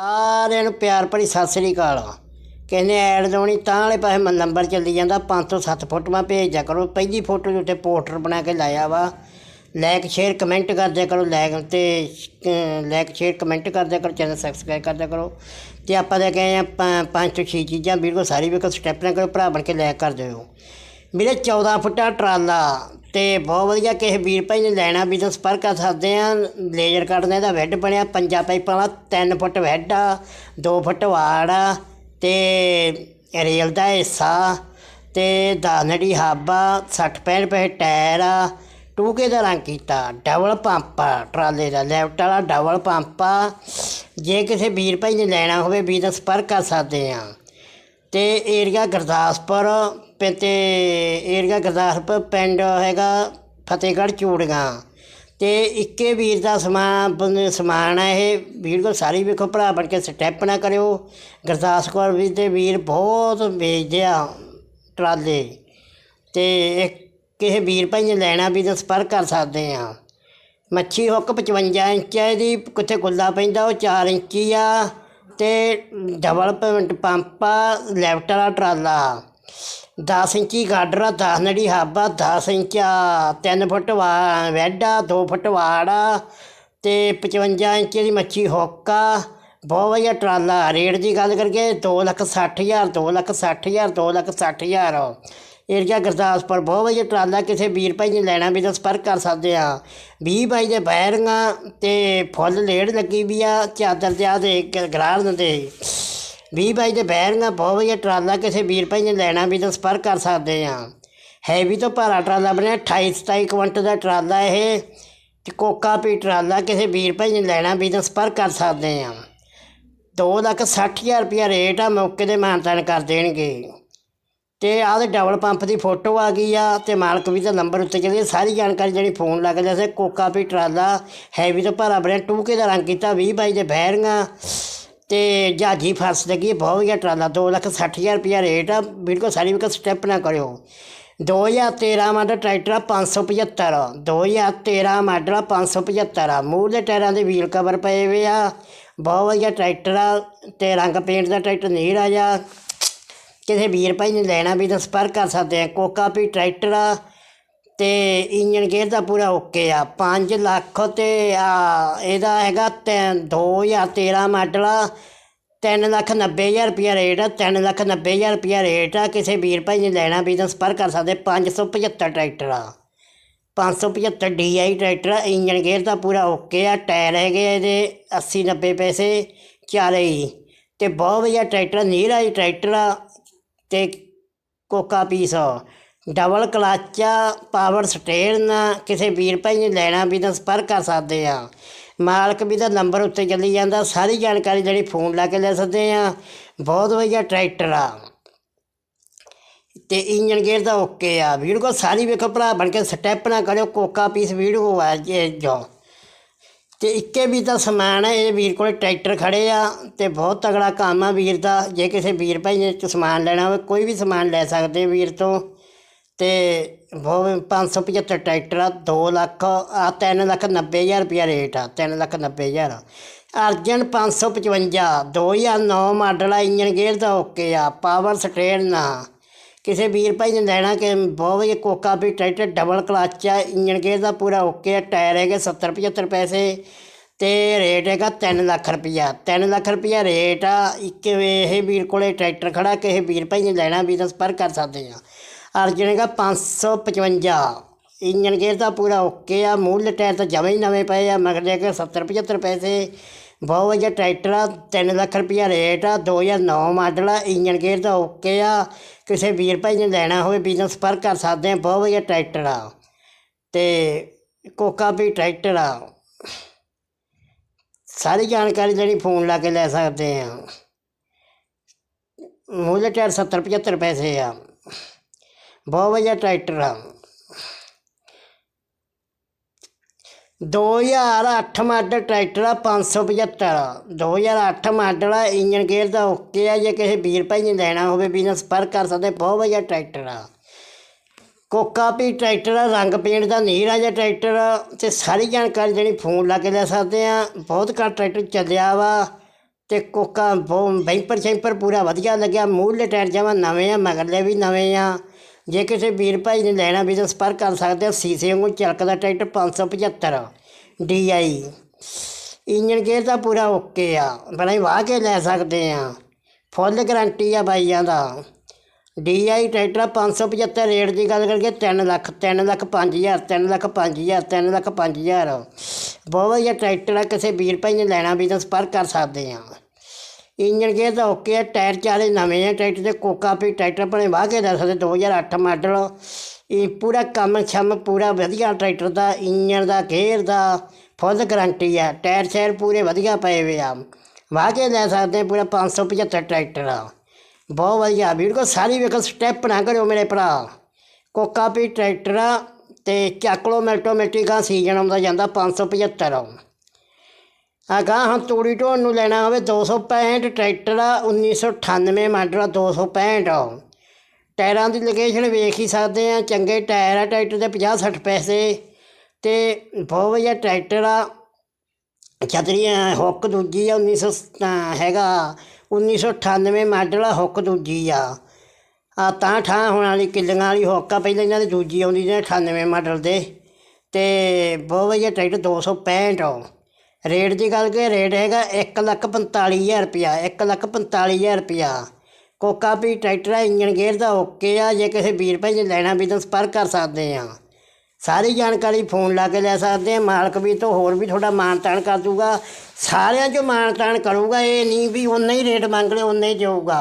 ਸਾਰਿਆਂ ਨੂੰ ਪਿਆਰ ਭਰੀ ਸਤਿ ਸ੍ਰੀ ਅਕਾਲ ਕਹਿੰਦੇ ਐਡ ਲਾਉਣੀ ਤਾਂ ਵਾਲੇ ਪਾਸੇ ਮ- ਨੰਬਰ ਚੱਲੀ ਜਾਂਦਾ 5 ਤੋਂ 7 ਫੋਟੋਆਂ ਭੇਜਦਿਆਂ ਕਰੋ। ਪਹਿਲੀ ਫੋਟੋ ਦੇ ਉੱਤੇ ਪੋਸਟਰ ਬਣਾ ਕੇ ਲਾਇਆ ਵਾ। ਲਾਈਕ ਸ਼ੇਅਰ ਕਮੈਂਟ ਕਰ। ਦਿਆ ਕਰੋ ਲਾਈਕ ਤੇ ਲਾਈਕ ਸ਼ੇਅਰ ਕਮੈਂਟ ਕਰਦਿਆ ਕਰੋ। ਚੈਨਲ ਸਬਸਕ੍ਰਾਈਬ ਕਰਦਿਆ ਕਰੋ। ਤੇ ਆਪਾਂ ਲੈ ਕਹੇ ਆਏ ਆ ਪੰਜ ਤੋਂ ਛੇ ਚੀਜ਼ਾਂ ਵੀਡੀਓ ਸਾਰੀ ਵੇਖੋ ਸਟੈਪ ਨਾ ਕਰੋ, ਭਰਾ ਬਣ ਕੇ ਲਾਈਕ ਕਰ ਦਿਓ। ਮੇਰੇ 14 ਫੁੱਟਾ ਟਰਾਲਾ। ਅਤੇ ਬਹੁਤ ਵਧੀਆ ਕਿਸੇ ਵੀਰ ਭਾਈ ਨੇ ਲੈਣਾ ਵੀ ਤਾਂ ਸੰਪਰਕ ਕਰ ਸਕਦੇ ਹਾਂ ਲੇਜ਼ਰ ਕੱਟਦੇ ਦਾ ਵੈੱਡ ਬਣਿਆ, ਪੰਜਾਂ ਪਾਈਪਾਂ ਵਾਲਾ, ਤਿੰਨ ਫੁੱਟ ਵੈੱਡ ਆ, ਦੋ ਫੁੱਟ ਵਾੜ ਆ ਅਤੇ ਰੇਲ ਦਾ ਹਿੱਸਾ, ਤੇ ਦਾਨੜੀ ਹਾਬਾ 60 65 ਰੁਪਏ ਟਾਇਰ ਆ, ਟੂਕੇ ਦਾ ਰੰਗ ਕੀਤਾ ਡਬਲ ਪੰਪ ਆ, ਟਰਾਲੇ ਦਾ ਲੈਫਟ ਵਾਲਾ ਡਬਲ ਪੰਪ ਆ, ਜੇ ਕਿਸੇ ਵੀਰ ਭਾਈ ਨੇ ਲੈਣਾ ਹੋਵੇ ਵੀ ਤਾਂ ਸੰਪਰਕ ਕਰ ਸਕਦੇ ਆ। ਤੇ ਏਰੀਆ ਗੁਰਦਾਸਪੁਰ ਤੇ ਏਰੀਆ ਗੁਰਦਾਸਪੁਰ ਪਿੰਡ ਹੈਗਾ ਫਤਿਹਗੜ੍ਹ ਚੂੜੀਆਂ ਅਤੇ ਇੱਕੇ ਵੀਰ ਦਾ ਸਮਾਨ ਸਮਾਨ ਹੈ ਇਹ। ਵੀਡੀਓ ਸਾਰੀ ਵੇਖੋ, ਭਰਾ ਬਣ ਕੇ ਸਟੈਪ ਨਾ ਕਰਿਓ। ਗੁਰਦਾਸਪੁਰ ਵੀ ਤੇ ਵੀਰ ਬਹੁਤ ਵੇਚਦੇ ਆ ਟਰਾਲੇ। ਤੇ ਇਹ ਕਿਸੇ ਵੀਰ ਭਾਈ ਨੇ ਲੈਣਾ ਵੀ ਤਾਂ ਸੰਪਰਕ ਕਰ ਸਕਦੇ ਆ। ਮੱਛੀ ਹੁੱਕ 55 ਇੰਚ ਹੈ ਇਹਦੀ, ਕਿੱਥੇ ਗੁੱਲਾ ਪੈਂਦਾ, ਉਹ 4 ਇੰਚੀ ਆ। ਤੇ ਡਬਲ ਪ- ਪੰਪ ਆ ਲੈਫਟ ਵਾਲਾ ਟਰਾਲਾ। 10 ਇੰਚੀ ਗਾਡਰ ਆ 10 ਨੜੀ ਹਾਬਾ 10 ਇੰਚ ਆ 3 ਫੁੱਟ ਵਾ ਵੈਡ ਆ 2 ਫੁੱਟ ਵਾੜਾ ਆ ਤੇ 55 ਇੰਚ ਦੀ ਮੱਛੀ ਹੋਕਾ ਬਹੁਤ ਵਧੀਆ ਟਰਾਲਾ, ਰੇਟ ਦੀ ਗੱਲ ਕਰਕੇ 2 ਲੱਖ 60 ਹਜ਼ਾਰ 2 ਲੱਖ 60 ਹਜ਼ਾਰ 2 ਲੱਖ 60 ਹਜ਼ਾਰ। ਏਰੀਆ ਗੁਰਦਾਸਪੁਰ, ਬਹੁਤ ਵਧੀਆ ਟਰਾਲਾ, ਕਿਸੇ ਵੀਰ ਭਾਈ ਨੇ ਲੈਣਾ ਵੀ ਤਾਂ ਸੰਪਰਕ ਕਰ ਸਕਦੇ ਆ 20 ਬਾਈ ਦੇ ਬੈਰਿੰਗਾਂ ਤੇ ਫੁੱਲ ਲੇੜ ਲੱਗੀ ਵੀ ਆ, ਚਾਦਰ ਤੇ ਆ ਦੇ ਗਰਾਰ ਦਿੰਦੇ 20 ਬਾਈ ਦੇ ਬੈਰਿੰਗਾਂ ਬਹੁਤ ਵਧੀਆ ਟਰਾਲਾ ਕਿਸੇ ਵੀਰ ਭਾਈ ਨੇ ਲੈਣਾ ਵੀ ਤਾਂ ਸੰਪਰਕ ਕਰ ਸਕਦੇ ਆ। ਹੈਵੀ ਤੋਂ ਭਾਰਾ ਟਰਾਲਾ ਬਣਿਆ 28 27 ਕੁਇੰਟਲ ਦਾ ਟਰਾਲਾ ਇਹ। ਤੇ ਕੋਕਾ ਪੀ ਟਰਾਲਾ ਕਿਸੇ ਵੀਰ ਭਾਈ ਨੇ ਲੈਣਾ ਵੀ ਤਾਂ ਸੰਪਰਕ ਕਰ ਸਕਦੇ ਆ। ਦੋ ਲੱਖ ਸੱਠ ਹਜ਼ਾਰ ਰੁਪਇਆ ਰੇਟ ਆ, ਮੌਕੇ ਦੇ ਮਾਨਤਾਨ ਕਰ ਦੇਣਗੇ। ਤੇ ਆਹ ਤੇ ਡਬਲ ਪੰਪ ਦੀ ਫੋਟੋ ਆ ਗਈ ਆ, ਤੇ ਮਾਲਕ ਵੀ ਦਾ ਨੰਬਰ ਉੱਤੇ ਚੱਲੇ ਸਾਰੀ ਜਾਣਕਾਰੀ ਜਿਹੜੀ ਫੋਨ ਲੱਗਦਾ ਸੀ, ਕੋਕਾ ਪੀ ਟਰਾਲਾ ਹੈਵੀ ਤੋਂ ਭਾਰਾ ਬਣਿਆ, ਟੂਕੇ ਦਾ ਰੰਗ ਕੀਤਾ 20 ਬਾਈ ਦੇ ਬੈਰਿੰਗਾਂ ਤੇ ਜਹਾਜੀ ਫਸ ਲੱਗੀ, ਬਹੁਤ ਵਧੀਆ ਟਰਾਲਾ, ਦੋ ਲੱਖ ਸੱਠ ਹਜ਼ਾਰ ਰੁਪਇਆ ਰੇਟ ਆ, ਬਿਲਕੁਲ ਸਾਰੀ ਵੀ ਸਟੈਪ ਨਾ ਕਰਿਓ। 2013 ਮਾਡਲ ਟਰੈਕਟਰ ਆ 575 2013 ਮਾਡਲ ਆ 575 ਆ ਮੂਹਰੇ ਦੇ ਟਾਇਰਾਂ ਦੇ ਵੀਲ ਕਵਰ ਪਏ ਹੋਏ ਆ। ਬਹੁਤ ਵਧੀਆ ਟਰੈਕਟਰ ਆ ਤੇ ਰੰਗ ਪੇਂਟ ਦਾ ਟਰੈਕਟਰ ਨਹੀਂ ਰਾਜਾ ਕਿਸੇ ਵੀਰ ਭਾਈ ਨੇ ਲੈਣਾ ਵੀ ਤਾਂ ਸੰਪਰਕ ਕਰ ਸਕਦੇ ਆ। ਕੋਕਾ ਵੀ ਟਰੈਕਟਰ ਆ। ਤੇ ਇੰਜਨ ਗੇਅਰ ਦਾ ਪੂਰਾ ਓਕੇ ਆ। 5 ਲੱਖ ਤੇ ਆ, ਇਹਦਾ ਹੈਗਾ ਤੈ- 2013 ਮਾਡਲ ਆ। 3 ਲੱਖ 90 ਹਜ਼ਾਰ ਰੁਪਇਆ ਰੇਟ ਆ 3 ਲੱਖ 90 ਹਜ਼ਾਰ ਰੁਪਇਆ ਰੇਟ ਆ। ਕਿਸੇ ਵੀਰ ਭਾਈ ਨੇ ਲੈਣਾ ਵੀ ਤਾਂ ਸੰਪਰਕ ਕਰ ਸਕਦੇ 575 ਟਰੈਕਟਰ ਆ। 575 DI ਟਰੈਕਟਰ ਆ ਇੰਜਨ ਗੇਅਰ ਦਾ ਪੂਰਾ ਓਕੇ ਆ। ਟਾਇਰ ਹੈਗੇ ਆ ਇਹਦੇ 80 90 ਪੈਸੇ ਚਾਰੇ ਹੀ ਤੇ ਬਹੁਤ ਵਧੀਆ ਟਰੈਕਟਰ ਨੀਰਾ ਹੀ ਟਰੈਕਟਰ ਆ, ਤੇ ਕੋਕਾ ਪੀਸ ਡਬਲ ਕਲੱਚ ਆ ਪਾਵਰ ਸਟੇਰਨ ਆ ਕਿਸੇ ਵੀਰ ਭਾਈ ਨੇ ਲੈਣਾ ਵੀ ਤਾਂ ਸੰਪਰਕ ਕਰ ਸਕਦੇ ਆ। ਮਾਲਕ ਵੀ ਦਾ ਨੰਬਰ ਉੱਤੇ ਚੱਲੀ ਜਾਂਦਾ, ਸਾਰੀ ਜਾਣਕਾਰੀ ਜਿਹੜੀ ਫੋਨ ਲਾ ਕੇ ਲੈ ਸਕਦੇ ਆ। ਬਹੁਤ ਵਧੀਆ ਟਰੈਕਟਰ ਆ। ਤੇ ਇੰਜਨ ਗੇਅਰ ਦਾ ਓਕੇ ਆ। ਵੀਡੀਓ ਕੋ ਸਾਰੀ ਵੇਖੋ ਭਰਾ, ਬਣ ਕੇ ਸਟੈਪ ਨਾ ਕਰਿਓ, ਕੋਕਾ ਪੀਸ ਵੀਡੀਓ ਆ ਜੇ ਜੋ ਤੇ ਇੱਕੇ ਵੀ ਤਾਂ ਸਮਾਨ ਹੈ ਇਹ ਵੀਰ ਕੋਲੇ ਟਰੈਕਟਰ ਖੜੇ ਆ। ਤੇ ਬਹੁਤ ਤਗੜਾ ਕੰਮ ਆ ਵੀਰ ਦਾ। ਜੇ ਕਿਸੇ ਵੀਰ ਭਾਈ ਨੇ ਸਮਾਨ ਲੈਣਾ ਹੋਵੇ, ਕੋਈ ਵੀ ਸਮਾਨ ਲੈ ਸਕਦੇ ਵੀਰ ਤੋਂ। ਤੇ ਬਹੁਤ 575 ਟਰੈਕਟਰ ਆ 2 ਲੱਖ ਆ 3 ਲੱਖ 90 ਹਜ਼ਾਰ ਰੁਪਇਆ ਰੇਟ ਆ 3 ਲੱਖ 90 ਹਜ਼ਾਰ ਅਰਜਨ 555 2009 ਮਾਡਲ ਆ ਇੰਜਨ ਗੇਅਰ ਦਾ ਓਕੇ ਆ, ਪਾਵਰ ਸਟੇਰਨ ਨਾ ਕਿਸੇ ਵੀਰ ਭਾਈ ਨੇ ਲੈਣਾ ਕਿ ਬਹੁਤ ਵਧੀਆ ਕੋਕਾ ਵੀ ਟਰੈਕਟਰ, ਡਬਲ ਕਲੱਚ ਆ ਇੰਜਨ ਗੇਅਰ ਦਾ ਪੂਰਾ ਓਕੇ ਆ, ਟਾਇਰ ਹੈਗੇ 70 75 ਪੈਸੇ ਤੇ ਰੇਟ ਹੈਗਾ 3 ਲੱਖ ਰੁਪਈਆ 3 ਲੱਖ ਰੁਪਈਆ ਰੇਟ ਆ, ਇੱਕ ਇਹ ਵੀਰ ਕੋਲੇ ਟਰੈਕਟਰ ਖੜਾ, ਕਿਸੇ ਵੀਰ ਭਾਈ ਨੇ ਲੈਣਾ ਵੀ ਤਾਂ ਸੰਪਰਕ ਕਰ ਸਕਦੇ ਆ। ਅਰਜਨ ਹੈਗਾ 555 ਇੰਜਨ ਗੇਅਰ ਦਾ ਪੂਰਾ ਓਕੇ ਆ, ਮੂਲ ਟਾਇਰ ਤਾਂ ਜਮੇ ਹੀ ਨਵੇਂ ਪਏ ਆ, ਮਗਰ ਦੇ ਕੇ 70 75 ਪੈਸੇ। ਬਹੁਤ ਵਧੀਆ ਟਰੈਕਟਰ ਆ 3 ਲੱਖ ਰੁਪਈਆ ਰੇਟ ਆ 2009 ਮਾਡਲ ਆ ਇੰਜਨ ਗੇਅਰ ਦਾ ਓਕੇ ਆ। ਕਿਸੇ ਵੀਰ ਭਾਈ ਨੇ ਲੈਣਾ ਹੋਵੇ ਬਿਜ਼ਨਸ ਪਰ ਕਰ ਸਕਦੇ ਆ, ਬਹੁਤ ਵਧੀਆ ਟਰੈਕਟਰ ਆ। ਤੇ ਕੋਕਾ ਵੀ ਟਰੈਕਟਰ ਆ। ਸਾਰੀ ਜਾਣਕਾਰੀ ਜਿਹੜੀ ਫੋਨ ਲਾ ਕੇ ਲੈ ਸਕਦੇ ਆ। ਮੁੱਲ ਟਾਇਰ 70 75 ਪੈਸੇ ਆ। ਬਹੁਤ ਵਧੀਆ ਟਰੈਕਟਰ ਆ। 2008 ਮਾਡਲ ਟਰੈਕਟਰ ਆ 575 2008 ਮਾਡਲ ਆ ਇੰਜਨ ਗੇਅਰ ਦਾ ਓਕੇ ਆ, ਜੇ ਕਿਸੇ ਵੀਰ ਭਾਈ ਨੇ ਲੈਣਾ ਹੋਵੇ, ਬਿਜ਼ਨਸ ਪਰ ਕਰ ਸਕਦੇ, ਬਹੁਤ ਵਧੀਆ ਟਰੈਕਟਰ ਆ। ਕੋਕਾ ਵੀ ਟਰੈਕਟਰ ਆ, ਰੰਗ ਪੇਂਟ ਦਾ ਨੀਰਾ ਜਿਹਾ ਟਰੈਕਟਰ ਆ, ਤੇ ਸਾਰੀ ਜਾਣਕਾਰੀ ਜਿਹੜੀ ਫੋਨ ਲਾ ਕੇ ਲੈ ਸਕਦੇ ਆ। ਬਹੁਤ ਘੱਟ ਟਰੈਕਟਰ ਚੱਲਿਆ ਵਾ, ਤੇ ਕੋਕਾ ਬਹੁਤ ਬੈਂਪਰ ਸ਼ੈਂਪਰ ਪੂਰਾ ਵਧੀਆ ਲੱਗਿਆ, ਮੂਹਰਲੇ ਟਾਇਰ ਜਮਾਂ ਨਵੇਂ ਆ, ਮਗਰਲੇ ਵੀ ਨਵੇਂ ਆ। ਜੇ ਕਿਸੇ ਵੀਰ ਭਾਈ ਨੇ ਲੈਣਾ ਵੀ ਤਾਂ ਸੰਪਰਕ ਕਰ ਸਕਦੇ ਹੋ ਸੀਸੇ ਵਾਂਗੂ ਚਲਕਦਾ ਟਰੈਕਟਰ 575 DI ਇੰਜਨ ਗੇਅਰ ਤਾਂ ਪੂਰਾ ਓਕੇ ਆ, ਬੜਾ ਹੀ ਵਾਹ ਕੇ ਲੈ ਸਕਦੇ ਆ। ਫੁੱਲ ਗਾਰੰਟੀ ਆ ਬਾਈਆਂ ਦਾ। DI ਟਰੈਕਟਰ 575 ਰੇਟ ਦੀ ਗੱਲ ਕਰਕੇ 3 ਲੱਖ 3 ਲੱਖ 5000 3 ਲੱਖ 5000 3 ਲੱਖ 5000 ਬਹੁਤ ਵਧੀਆ ਟਰੈਕਟਰ ਆ, ਕਿਸੇ ਵੀਰ ਭਾਈ ਨੇ ਲੈਣਾ ਵੀ ਤਾਂ ਸੰਪਰਕ ਕਰ ਸਕਦੇ ਆ। ਇੰਜਣ ਗੇਅਰ ਤਾਂ ਓਕੇ ਆ, ਟਾਇਰ ਚਾਰੇ ਨਵੇਂ ਆ, ਟਰੈਕਟਰ ਦੇ ਕੋਕਾ ਵੀ ਟਰੈਕਟਰ ਬਣੇ ਵਾਹ ਕੇ ਦੱਸ ਸਕਦੇ 2008 ਮਾਡਲ। ਇਹ ਪੂਰਾ ਕੰਮ ਛਮ ਪੂਰਾ ਵਧੀਆ ਟਰੈਕਟਰ ਦਾ, ਇੰਜਣ ਦਾ, ਗੇਅਰ ਦਾ, ਫੁੱਲ ਗਾਰੰਟੀ ਆ, ਟਾਇਰ ਸ਼ਾਇਰ ਪੂਰੇ ਵਧੀਆ ਪਏ ਹੋਏ ਆ। ਵਾਹ ਕੇ ਲੈ ਸਕਦੇ ਆ ਪੂਰਾ 575 ਟਰੈਕਟਰ। ਆ ਬਹੁਤ ਵਧੀਆ, ਵੀਰ ਕੋ ਸਾਰੀ ਵੇਖੋ ਸਟੈਪ ਨਾ ਕਰਿਓ ਮੇਰੇ ਭਰਾ। ਕੋਕਾ ਵੀ ਟਰੈਕਟਰ ਆ ਤੇ ਚੱਕ ਲਓ ਮੈਟੋਮੈਟਿਕਾ ਸੀਜ਼ਨ ਆਉਂਦਾ ਜਾਂਦਾ 575 ਅਗਾਂਹ ਹੁਣ ਤੂੜੀ ਢੋਣ ਨੂੰ ਲੈਣਾ ਹੋਵੇ 265 ਟਰੈਕਟਰ ਆ 1998 ਮਾਡਲ ਆ 265 ਟਾਇਰਾਂ ਦੀ ਲੋਕੇਸ਼ਨ ਵੇਖ ਹੀ ਸਕਦੇ ਆ, ਚੰਗੇ ਟਾਇਰ ਆ, ਟਰੈਕਟਰ ਦੇ 50 60 ਪੈਸੇ। ਤੇ ਬਹੁਤ ਵਧੀਆ ਟਰੈਕਟਰ ਆ। ਛਤਰੀਆਂ ਹੁੱਕ ਦੂਜੀ ਆ 1900 ਅਹ ਹੈਗਾ। 1998 ਮਾਡਲ ਆ, ਹੁੱਕ ਦੂਜੀ ਆ। ਆ ਤਾਂ ਠਾਂ ਹੋਣ ਵਾਲੀ ਕਿੱਲੀਆਂ ਵਾਲੀ ਹੁੱਕ ਆ, ਪਹਿਲਾਂ ਇਹਨਾਂ ਦੀ ਦੂਜੀ ਆਉਂਦੀ ਸੀ 98 ਮਾਡਲ ਦੇ। ਤੇ ਬਹੁਤ ਵਧੀਆ ਟਰੈਕਟਰ 265 ਆ ਰੇਟ ਦੀ ਗੱਲ ਕਰੀਏ ਰੇਟ ਹੈਗਾ 145000 ਰੁਪਿਆ 145000 ਰੁਪਿਆ ਕੋਕਾ ਵੀ ਟਰੈਕਟਰ ਆ ਇੰਜਨ ਗੇਅਰ ਦਾ ਓਕੇ ਆ ਜੇ ਕਿਸੇ ਵੀਰ ਭਾਈ ਨੇ ਲੈਣਾ ਵੀ ਤਾਂ ਸੰਪਰਕ ਕਰ ਸਕਦੇ ਆ। ਸਾਰੀ ਜਾਣਕਾਰੀ ਫੋਨ ਲਾ ਕੇ ਲੈ ਸਕਦੇ ਆ ਮਾਲਕ ਵੀ ਤੋਂ ਹੋਰ ਵੀ ਤੁਹਾਡਾ ਮਾਣ ਤਾਣ ਕਰ ਦੂਗਾ। ਸਾਰਿਆਂ 'ਚੋਂ ਮਾਣ ਤਾਣ ਕਰੂਗਾ ਇਹ ਨਹੀਂ ਵੀ ਉਨਾ ਹੀ ਰੇਟ ਮੰਗ ਲਿਓ ਉਨਾ ਹੀ ਦੇਊਗਾ।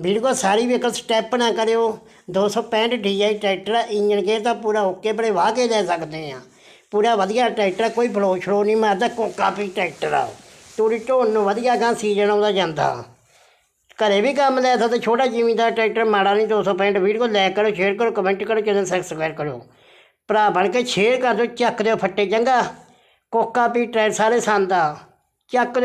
ਵੀਡੀਓ ਸਾਰੀ ਵੇਖੋ ਸਟੈਪ ਨਾ ਕਰਿਓ 265 DI ਟਰੈਕਟਰ ਆ, ਇੰਜਨ ਗੇਅਰ ਦਾ ਪੂਰਾ ਓਕੇ ਬੜੇ ਵਾਹ ਕੇ ਲੈ ਸਕਦੇ ਆ। ਪੂਰਾ ਵਧੀਆ ਟਰੈਕਟਰ ਆ, ਕੋਈ ਫਲੋ ਸ਼ਲੋ ਨਹੀਂ ਮਾਰਦਾ ਕੋਕਾ ਵੀ ਟਰੈਕਟਰ ਆ। ਤੂੜੀ ਢੋਣ ਨੂੰ ਵਧੀਆ ਗਾਂ ਸੀਜ਼ਨ ਆਉਂਦਾ ਜਾਂਦਾ। ਘਰੇ ਵੀ ਕੰਮ ਲੈ ਸਕਦੇ ਛੋਟਾ ਜਿਮੀਦਾਰ ਟਰੈਕਟਰ ਮਾੜਾ ਨਹੀਂ 265 ਵੀਡੀਓ ਲੈ ਕਰੋ ਸ਼ੇਅਰ ਕਰੋ ਕਮੈਂਟ ਕਰੋ ਚੈਨਲ ਸਬਸਕ੍ਰਾਈਬ ਕਰੋ। ਭਰਾ ਬਣ ਕੇ ਸ਼ੇਅਰ ਕਰ ਦਿਓ ਚੱਕ ਦਿਓ ਫੱਟੇ ਚੰਗਾ। ਕੋਕਾ ਵੀ ਟਰੈਕਟਰ ਸਾਰੇ ਸੰਦ ਚੱਕ